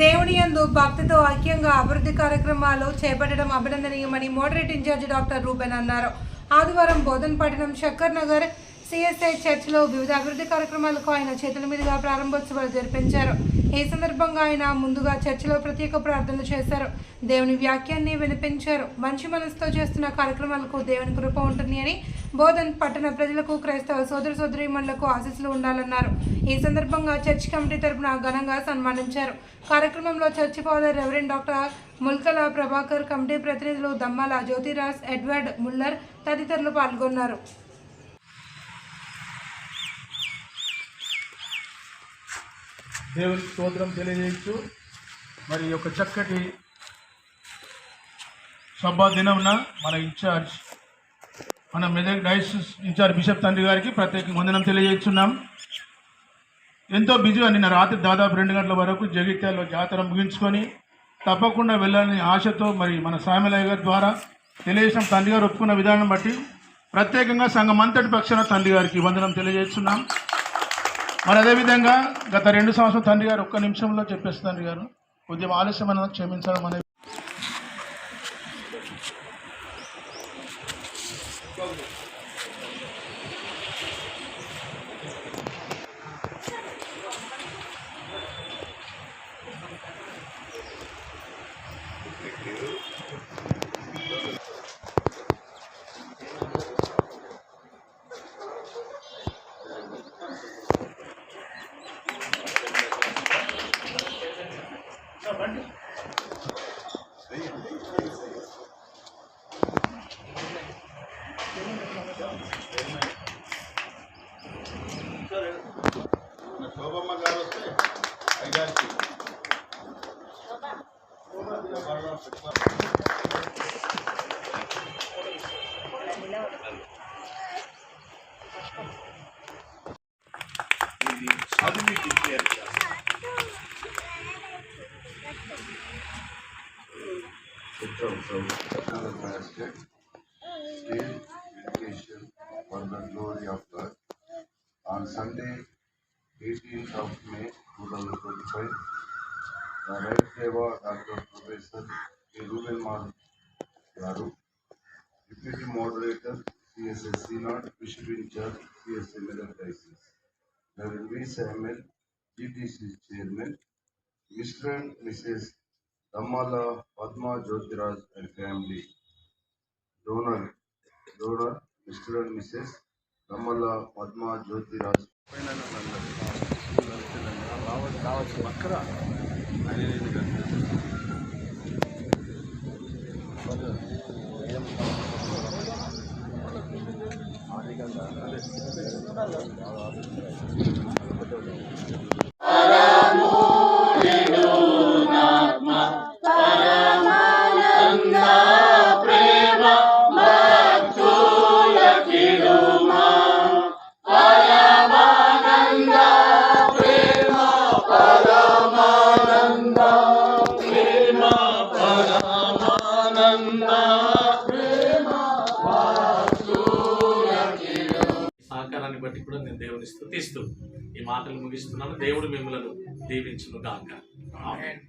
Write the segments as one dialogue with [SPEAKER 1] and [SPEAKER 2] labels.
[SPEAKER 1] దేవుని యందు భక్తితో ఐక్యంగా అభివృద్ధి కార్యక్రమాలు చేపట్టడం అభినందనీయమని మోడరేట్ ఇన్ఛార్జ్ డాక్టర్ రూబెన్ అన్నారు. ఆదివారం బోధన్ పట్టణం శంకర్ నగర్ సిఎస్ఐ చర్చ్లో వివిధ అభివృద్ధి కార్యక్రమాలకు ఆయన చేతుల మీదుగా ప్రారంభోత్సవాలు జరిపించారు. ఈ సందర్భంగా ఆయన ముందుగా చర్చిలో ప్రత్యేక ప్రార్థనలు చేశారు. దేవుని వాక్యాన్ని వినిపించారు. మంచి మనసుతో చేస్తున్న కార్యక్రమాలకు దేవుని కృప ఉంటుంది అని బోధన్ పట్టణ ప్రజలకు క్రైస్తవ సోదర సోదరిమణులకు ఆశీస్సులు ఉండాలన్నారు. ఈ సందర్భంగా చర్చ్ కమిటీ తరపున ఘనంగా సన్మానించారు. కార్యక్రమంలో church father reverend doctor Mulkala Prabhakar committee ప్రతినిధులు దమ్మాల జ్యోతిరాజ్ ఎడ్వర్డ్ ముల్లర్ తదితరులు పాల్గొన్నారు.
[SPEAKER 2] దేవుని స్తోత్రం తెలియజేయచ్చు మరి ఒక చక్కటి సభా దినంన మన ఇన్ఛార్జ్ మన మెదక్ డైసిస్ ఇన్ఛార్జ్ బిషప్ తండ్రి గారికి ప్రత్యేక వందనం తెలియజేస్తున్నాం. ఎంతో బిజీగా నిన్న రాత్రి దాదాపు రెండు గంటల వరకు జగిత్యాలలో జాతర ముగించుకొని తప్పకుండా వెళ్ళాలని ఆశతో మరి మన సామిలయ్య గారి ద్వారా తెలియజేసిన తండ్రి గారు ఒప్పుకున్న విధానం బట్టి ప్రత్యేకంగా సంఘం అంతటి పక్షాన తండ్రి గారికి వందనం తెలియజేస్తున్నాం. మరి అదేవిధంగా గత రెండు సంవత్సరం తండ్రి గారు ఒక్క నిమిషంలో చెప్పేసి తండ్రి గారు కొద్దిగా ఆలస్యం క్షమించడం అనేది
[SPEAKER 3] Picture of another basket, still dedication for the glory of God. On Sunday, eighteenth of May, two thousand twenty-five, the Right Deva Dr. Professor A. Ruben Deputy Moderator, CSA Synod, Bishop in Charge, CSA Miller Diocese. Reverend V. Samuel, GTC Chairman, Mr. and Mrs. Dammala Padma Jyothiraj and family donor donor mister and Mrs
[SPEAKER 4] Dammala Padma Jyothiraj. కావచ్చు అక్కడ అనేది కనిపిస్తుంది మాటలు ముగిస్తున్నాను. దేవుడు మిమ్మలను దీవించును గాక. ఆమేన్.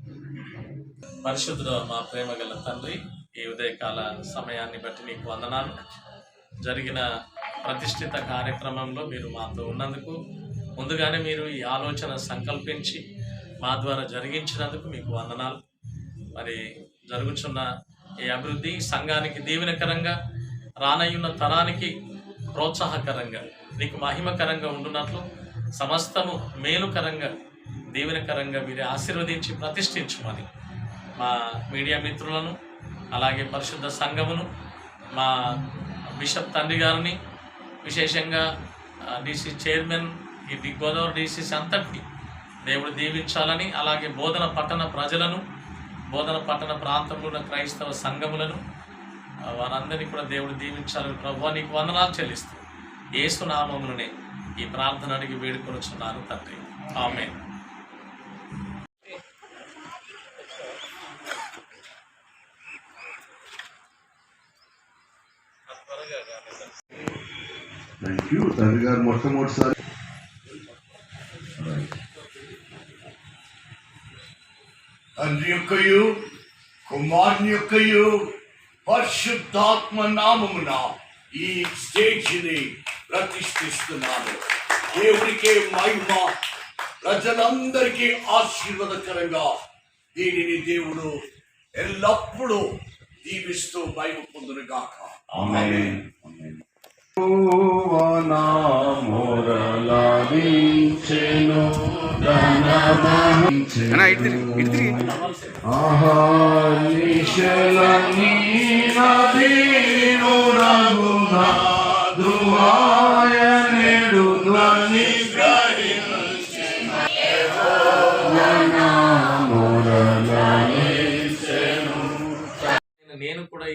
[SPEAKER 4] పరిశుద్ధుడు మా ప్రేమ గల తండ్రి ఈ ఉదయకాల సమయాన్ని బట్టి మీకు వందనాలు. జరిగిన ప్రతిష్ఠిత కార్యక్రమంలో మీరు మాతో ఉన్నందుకు ముందుగానే మీరు ఈ ఆలోచన సంకల్పించి మా ద్వారా జరిగించినందుకు మీకు వందనాలు. మరి జరుగుతున్న ఈ అభివృద్ధి సంఘానికి దీవెనకరంగా రానయ్యున్న తరానికి ప్రోత్సాహకరంగా నీకు మహిమకరంగా ఉండున్నట్లు సమస్తము మేలుకరంగా దీవెనకరంగా మీరు ఆశీర్వదించి ప్రతిష్ఠించమని మా మీడియా మిత్రులను అలాగే పరిశుద్ధ సంఘమును మా బిషప్ తండ్రి గారిని విశేషంగా డీసీ చైర్మన్ ఈ గోదావరి డీసీసీ అంతటిని దేవుడు దీవించాలని అలాగే బోధన పట్టణ ప్రజలను బోధన పట్టణ ప్రాంతంలో ఉన్న క్రైస్తవ సంఘములను వారందరినీ కూడా దేవుడు దీవించాలని ప్రభు నీకు వందనాలు చెల్లిస్తూ ఏసునామములనే ఈ ప్రార్థన అడిగి వేడుకొనుచున్నాను తండ్రి. ఆమె
[SPEAKER 3] థ్యాంక్ యూ తండ్రి గారు మొట్టమొదటిసారి.
[SPEAKER 5] తండ్రి యొక్కయు కుమారుని యొక్కయు పరిశుద్ధాత్మ నామమున ఈ స్టేజ్ని ప్రతిష్ఠిస్తున్నాను దేవుడికే మహిమ ప్రజలందరికీ ఆశీర్వాదకరంగా దీనిని దేవుడు ఎల్లప్పుడూ దీవిస్తూ మహిమ పొందునుగాక. ఆమేన్.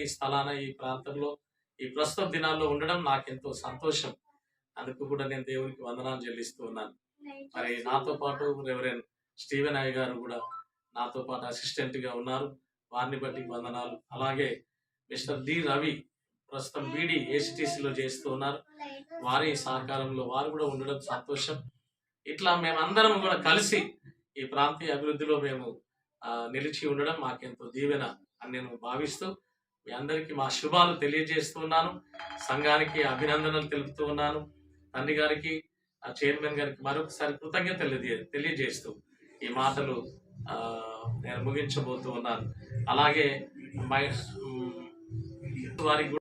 [SPEAKER 4] ఈ స్థలాన ఈ ప్రాంతంలో ఈ ప్రస్తుత దినాల్లో ఉండడం నాకెంతో సంతోషం. అందుకు కూడా నేను దేవునికి వందనాలు చెల్లిస్తూ ఉన్నాను. మరి నాతో పాటు రెవరెన్ స్టీవెన్ అయ్య గారు కూడా నాతో పాటు అసిస్టెంట్గా ఉన్నారు. వారిని బట్టి వందనాలు. అలాగే మిస్టర్ డి రవి ప్రస్తుతం బీడీ ఏసీటీసీలో చేస్తూ ఉన్నారు. వారి సహకారంలో వారు కూడా ఉండడం సంతోషం. ఇట్లా మేమందరం కూడా కలిసి ఈ ప్రాంతీయ అభివృద్ధిలో మేము నిలిచి ఉండడం మాకెంతో దీవెన అని నేను భావిస్తూ మీ అందరికీ మా శుభాలు తెలియజేస్తున్నాను సంఘానికి అభినందనలు తెలుపుతూ ఉన్నాను. తండ్రి గారికి ఆ చైర్మన్ గారికి మరొకసారి కృతజ్ఞత తెలియజే తెలియజేస్తూ ఈ మాటలు నేను ముగించబోతూ ఉన్నాను. అలాగే మై- వారికి కూడా